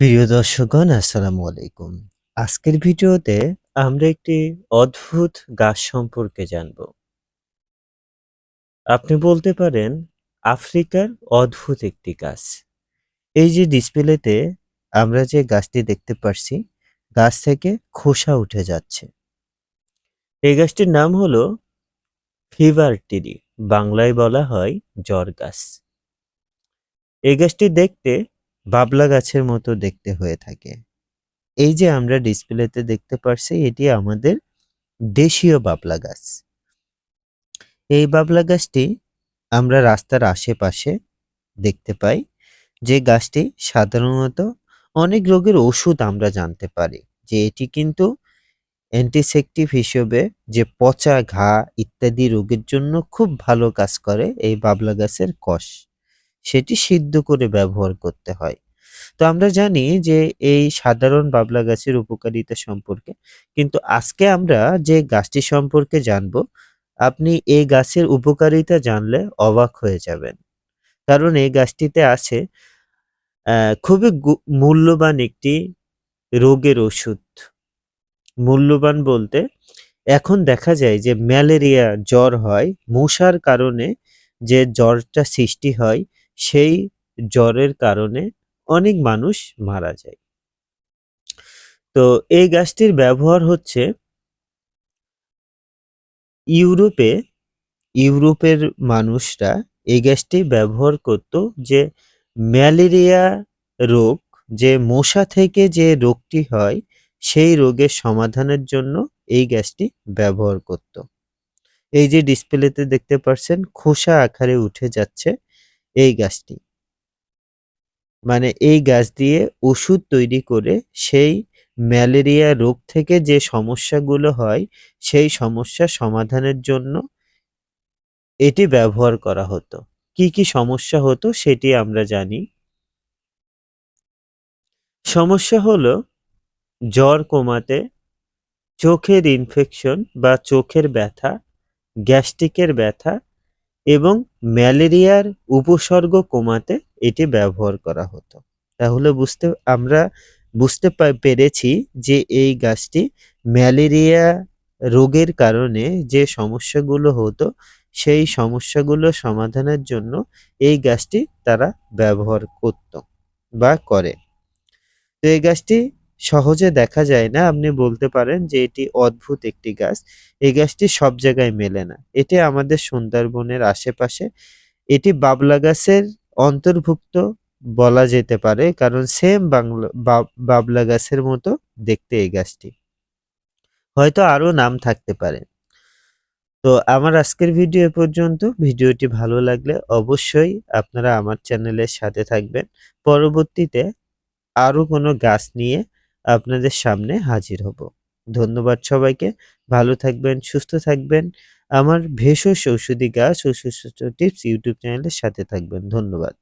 প্রিয় দর্শকগণ, আসসালামু আলাইকুম। আজকের ভিডিওতে আমরা একটি অদ্ভুত গাছ সম্পর্কে জানব। আপনি বলতে পারেন, আফ্রিকার অদ্ভুত একটি গাছ। এই যে ডিসপ্লেতে আমরা যে গাছটি দেখতে পারছি, গাছ থেকে খোসা উঠে যাচ্ছে। এই গাছটির নাম হলো ফিভার টিরি বাংলায় বলা হয় জ্বর গাছ এই গাছটি দেখতে বাবলা গাছের মতো দেখতে হয়ে থাকে। এই যে আমরা ডিসপ্লেতে দেখতে পারছি, এটি আমাদের দেশীয় বাবলা গাছ। এই বাবলা গাছটি আমরা রাস্তার আশেপাশে দেখতে পাই, যে গাছটি সাধারণত অনেক রোগের ওষুধ আমরা জানতে পারি, যে এটি কিন্তু অ্যান্টিসেপটিভ হিসেবে যে পচা ঘা ইত্যাদি রোগের জন্য খুব ভালো কাজ করে এই বাবলা গাছের কষ। সেটি সিদ্ধ করে ব্যবহার করতে হয়। তো আমরা জানি যে এই সাধারণ বাবলা গাছের উপকারিতা সম্পর্কে, কিন্তু আজকে আমরা যে গাছটি সম্পর্কে জানব, আপনি এই গাছের উপকারিতা জানলে অবাক হয়ে যাবেন। কারণ এই গাছটিতে আছে খুবই মূল্যবান একটি রোগের ওষুধ। মূল্যবান বলতে, এখন দেখা যায় যে ম্যালেরিয়া, জ্বর হয়, মশার কারণে যে জ্বরটা সৃষ্টি হয় সেই জ্বরের কারণে অনেক মানুষ মারা যায়। তো এই গাছটির ব্যবহার হচ্ছে ইউরোপে, ইউরোপের মানুষরা এই গ্যাসটি ব্যবহার করত যে ম্যালেরিয়া রোগ, যে মশা থেকে যে রোগটি হয়, সেই রোগের সমাধানের জন্য এই গ্যাসটি ব্যবহার করত। এই যে ডিসপ্লেতে দেখতে পাচ্ছেন খোসা আকারে উঠে যাচ্ছে। এই গাছটি। মানে এই গাছ দিয়ে ওষুধ তৈরি করে সেই ম্যালেরিয়া রোগ থেকে যে সমস্যাগুলো হয়, সেই সমস্যা সমাধানের জন্য এটি ব্যবহার করা হতো। কি কি সমস্যা হতো সেটি আমরা জানি। সমস্যা হলো জ্বর কমাতে, চোখের ইনফেকশন বা চোখের ব্যথা গ্যাস্ট্রিকের ব্যথা এবং ম্যালেরিয়ার উপসর্গ কমাতে এটি ব্যবহার করা হতো। তাহলে বুঝতে, আমরা বুঝতে পেরেছি যে এই গাছটি ম্যালেরিয়া রোগের কারণে যে সমস্যাগুলো হতো, সেই সমস্যাগুলো সমাধানের জন্য এই গাছটি তারা ব্যবহার করত বা করে। তো এই গাছটি সহজে দেখা যায় না, আপনি বলতে পারেন যে এটি অদ্ভুত একটি গাছ। এই গাছটি সব জায়গায় মেলে না। এটি আমাদের সুন্দরবনের আশেপাশে। এটি বাবলা গাছের অন্তর্ভুক্ত বলা যেতে পারে, কারণ সেম বাংলা বাব- বাবলা গাছের মতো দেখতে এই গাছটি। হয়তো আরও নাম থাকতে পারে। তো আমার আজকের ভিডিও পর্যন্ত। ভিডিওটি ভালো লাগলে অবশ্যই আপনারা আমার চ্যানেলের সাথে থাকবেন। পরবর্তীতে আরও কোনো গাছ নিয়ে আপনাদের সামনে হাজির হব। ধন্যবাদ সবাইকে। ভালো থাকবেন, সুস্থ থাকবেন। আমার ভেষজ ঔষধি গাছ ও সুস্থ টিপস ইউটিউব চ্যানেলের সাথে থাকবেন। ধন্যবাদ।